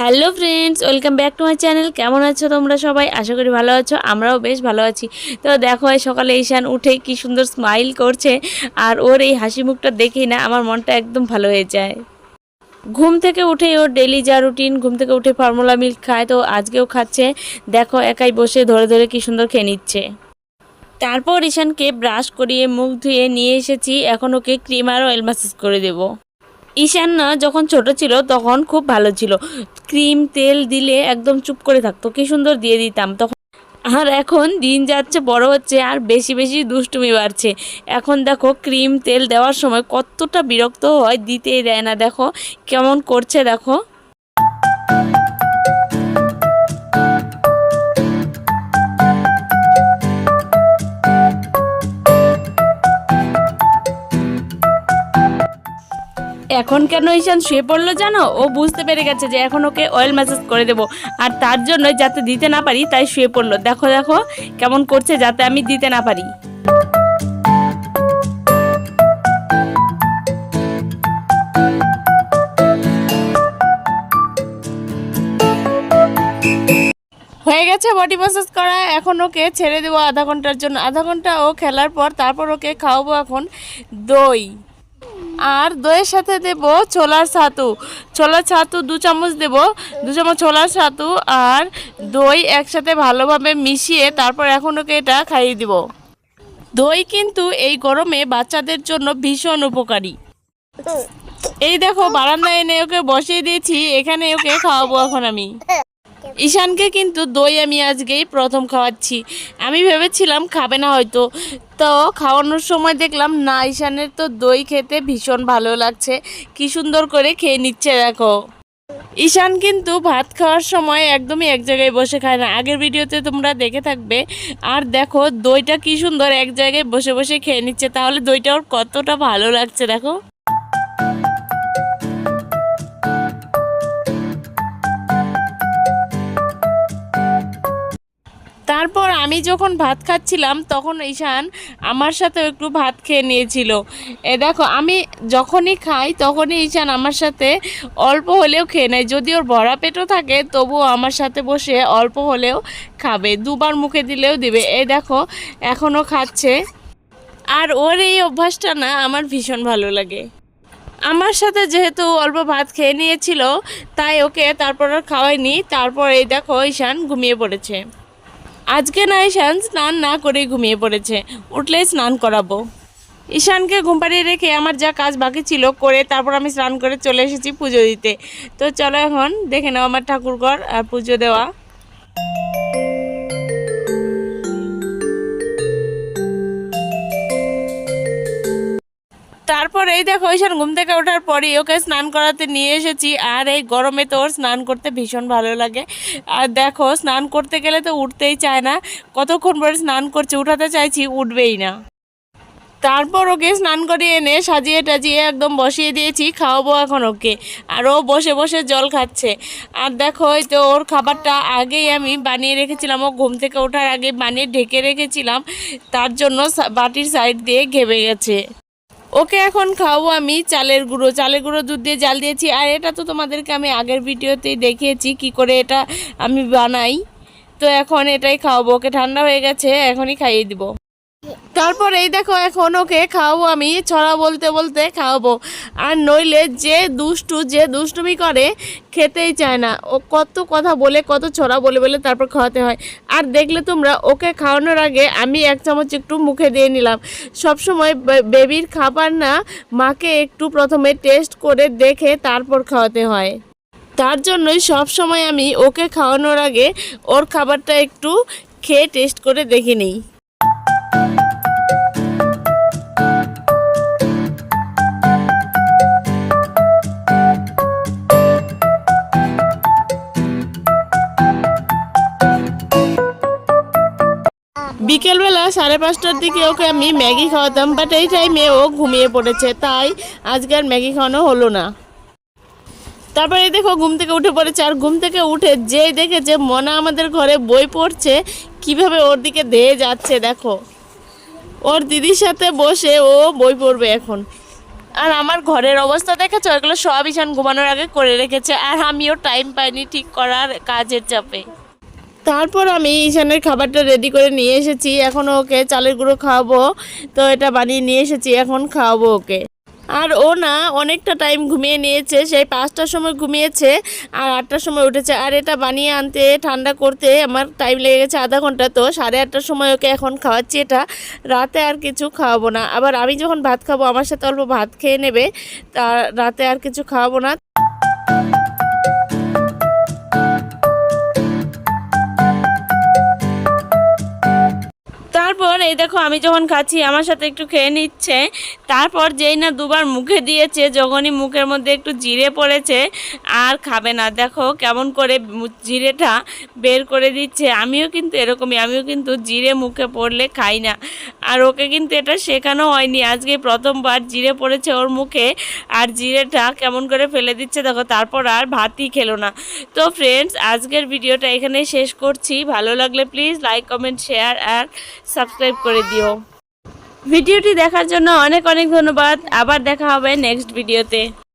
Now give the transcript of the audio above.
Hello friends, welcome back to my channel. কেমন আছো তোমরা সবাই? আশা করি ভালো আছো, আমরাও বেশ ভালো আছি। তো দেখো সকালে ঈশান উঠে কি সুন্দর স্মাইল করছে, আর ওর এই হাসি মুখটা দেখেই না আমার মনটা একদম ভালো হয়ে যায়। ঘুম থেকে উঠে ওর ডেলি যা রুটিন ঘুম থেকে উঠে ফর্মুলা মিল্ক খায়, তো আজকেও খাচ্ছে। দেখো, একাই বসে ধরে ধরে কি সুন্দর খেয়ে নিচ্ছে। তারপর ঈশানকে ব্রাশ করিয়ে মুখ ধুয়ে নিয়ে এসেছি। এখন ওকে ক্রিম আর অয়েল ম্যাসেজ করে দেবো। ঈশান না যখন ছোট ছিল তখন খুব ভালো ছিল। ক্রিম, তেল দিলে একদম চুপ করে থাকতো। কি সুন্দর দিয়ে দিতাম। তখন আর এখন দিন যাচ্ছে, বড় হচ্ছে, আর বেশি বেশি দুষ্টুমি বাড়ছে। এখন দেখো ক্রিম, তেল দেওয়ার সময় কতটা বিরক্ত হয়, দিতেই দেয় না। দেখো কেমন করছে, দেখো। এখন কেন ঈশান শুয়ে পড়ল জানো? ও বুঝতে পেরে গেছে যে এখন ওকে অয়েল ম্যাসেজ করে দেবো। আর তার জন্য যাতে দিতে না পারি, তাই শুয়ে পড়ল। দেখো দেখো কেমন করছে যাতে আমি দিতে না পারি। হয়ে গেছে বডি ম্যাসাজ করা। এখন ওকে ছেড়ে দেবো আধা ঘণ্টার জন্য। আধা ঘণ্টা ও খেলার পর তারপর ওকে খাওয়াবো এখন দই। আর দইয়ের সাথে দেব ছোলার ছাতু। ছোলার ছাতু দু চামচ দেব। দু চামচ ছোলার ছাতু আর দই একসাথে ভালোভাবে মিশিয়ে তারপর এখন ওকে এটা খাইয়ে দিব। দই কিন্তু এই গরমে বাচ্চাদের জন্য ভীষণ উপকারী। এই দেখো, বারান্দায় এনে ওকে বসিয়ে দিয়েছি। এখানে ওকে খাওয়াবো এখন আমি। ঈশানকে কিন্তু দই আমি আজকেই প্রথম খাওয়াচ্ছি। আমি ভেবেছিলাম খাবে না হয়তো। তো খাওয়ানোর সময় দেখলাম, না, ঈশানের তো দই খেতে ভীষণ ভালো লাগছে। কি সুন্দর করে খেয়ে নিচ্ছে, দেখো। ঈশান কিন্তু ভাত খাওয়ার সময় একদমই এক জায়গায় বসে খায় না। আগের ভিডিওতে তোমরা দেখে থাকবে। আর দেখো, দইটা কি সুন্দর এক জায়গায় বসে বসে খেয়ে নিচ্ছে। তাহলে দইটা ওর কতটা ভালো লাগছে, দেখো। তারপর আমি যখন ভাত খাচ্ছিলাম, তখন ঈশান আমার সাথে একটু ভাত খেয়ে নিয়েছিল। এ দেখো, আমি যখনই খাই, তখনই ঈশান আমার সাথে অল্প হলেও খেয়ে নেয়। যদি ওর ভরা পেটও থাকে, তবুও আমার সাথে বসে অল্প হলেও খাবে। দুবার মুখে দিলেও দিবে। এই দেখো এখনও খাচ্ছে। আর ওর এই অভ্যাসটা না, আমার ভীষণ ভালো লাগে। আমার সাথে যেহেতু অল্প ভাত খেয়ে নিয়েছিল, তাই ওকে তারপর আর খাওয়াইনি তারপর এই দেখো, ঈশান ঘুমিয়ে পড়েছে। আজকে না ঈশান স্নান না করেই ঘুমিয়ে পড়েছে। উঠলে স্নান করাবো। ঈশানকে ঘুম পাড়িয়ে রেখে আমার যা কাজ বাকি ছিল করে তারপর আমি স্নান করে চলে এসেছি পুজো দিতে। তো চলো এখন দেখে নাও আমার ঠাকুরঘর আর পুজো দেওয়া। এই দেখো ঈশান ঘুম থেকে ওঠার পরই ওকে স্নান করাতে নিয়ে এসেছি। আর এই গরমে তো ওর স্নান করতে ভীষণ ভালো লাগে। আর দেখো, স্নান করতে গেলে তো উঠতেই চায় না। কতক্ষণ পরে স্নান করছে, উঠাতে চাইছি, উঠবেই না। তারপর ওকে স্নান করিয়ে এনে সাজিয়ে টাজিয়ে একদম বসিয়ে দিয়েছি, খাওয়াবো এখন ওকে। আর ও বসে বসে জল খাচ্ছে। আর দেখো, এই তো ওর খাবারটা আগেই আমি বানিয়ে রেখেছিলাম। ও ঘুম থেকে ওঠার আগে বানিয়ে ঢেকে রেখেছিলাম। তার জন্য বাটির সাইড দিয়ে ঘেবে গেছে। ওকে এখন খাওয়াবো আমি চালের গুঁড়ো। চালের গুঁড়ো দুধ দিয়ে জাল দিয়েছি। আর এটা তো তোমাদেরকে আমি আগের ভিডিওতেই দেখিয়েছি কি করে এটা আমি বানাই। তো এখন এটাই খাওয়াবো। ওকে ঠান্ডা হয়ে গেছে, এখনই খাইয়ে দিব। তারপর এই দেখো, এখন ওকে খাওয়াবো আমি, ছড়া বলতে বলতে খাওয়াবো। আর নইলে যে দুষ্টু, যে দুষ্টুমি করে, খেতেই চায় না। ও কত কথা বলে, কত ছড়া বলে বলে তারপর খাওয়াতে হয়। আর দেখলে তোমরা, ওকে খাওয়ানোর আগে আমি এক চামচ একটু মুখে দিয়ে নিলাম। সবসময় বেবির খাবার না, মাকে একটু প্রথমে টেস্ট করে দেখে তারপর খাওয়াতে হয়। তার জন্যই সব সময় আমি ওকে খাওয়ানোর আগে ওর খাবারটা একটু খেয়ে টেস্ট করে দেখে নিই। বিকেলবেলা সাড়ে পাঁচটার দিকে ওকে আমি ম্যাগি খাওয়াতাম বাট এই টাইমে ও ঘুমিয়ে পড়েছে, তাই আজকে আর ম্যাগি খাওয়ানো হলো না। তারপরে দেখো, ঘুম থেকে উঠে পড়েছে, আর ঘুম থেকে উঠে যেই দেখেছে মনা আমাদের ঘরে বই পড়ছে, কীভাবে ওর দিকে ধেয়ে যাচ্ছে দেখো। ওর দিদির সাথে বসে ও বই পড়বে এখন। আর আমার ঘরের অবস্থা দেখেছ? এগুলো সব ঈশান ঘুমানোর আগে করে রেখেছে, আর আমিও টাইম পাইনি ঠিক করার কাজের চাপে। তারপর আমি ঈশানের খাবারটা রেডি করে নিয়ে এসেছি। এখন ওকে চালের গুঁড়ো খাওয়াবো। তো এটা বানিয়ে নিয়ে এসেছি, এখন খাওয়াবো ওকে। আর ও না অনেকটা টাইম ঘুমিয়ে নিয়েছে, সেই পাঁচটার সময় ঘুমিয়েছে আর আটটার সময় উঠেছে। আর এটা বানিয়ে আনতে, ঠান্ডা করতে আমার টাইম লেগে গেছে আধা ঘণ্টা। তো সাড়ে আটটার সময় ওকে এখন খাওয়াচ্ছি এটা। রাতে আর কিছু খাওয়াবো না। আবার আমি যখন ভাত খাব, আমার সাথে অল্প ভাত খেয়ে নেবে। তা রাতে আর কিছু খাওয়াবো না। এই দেখো, আমি যখন খাচ্ছি, আমার সাথে একটু খেয়ে নিচ্ছে। তারপর যেই না দুবার মুখে দিয়েছে, যখনই মুখের মধ্যে একটু জিরে পড়েছে, আর খাবে না। দেখো কেমন করে জিরেটা বের করে দিচ্ছে। আমিও কিন্তু এরকমই, আমিও কিন্তু জিরে মুখে পড়লে খাই না। আর ওকে কিন্তু এটা শেখানো হয়নি। আজকে প্রথমবার জিরে পড়েছে ওর মুখে, আর জিরেটা কেমন করে ফেলে দিচ্ছে, দেখো, তারপর আর ভাতই খেলো না। তো ফ্রেন্ডস আজকের ভিডিওটা এখানেই শেষ করছি। ভালো লাগলে প্লিজ লাইক কমেন্ট শেয়ার আর সাবস্ক্রাইব করে দিও। ভিডিওটি দেখার জন্য অনেক অনেক ধন্যবাদ। আবার দেখা হবে নেক্সট ভিডিওতে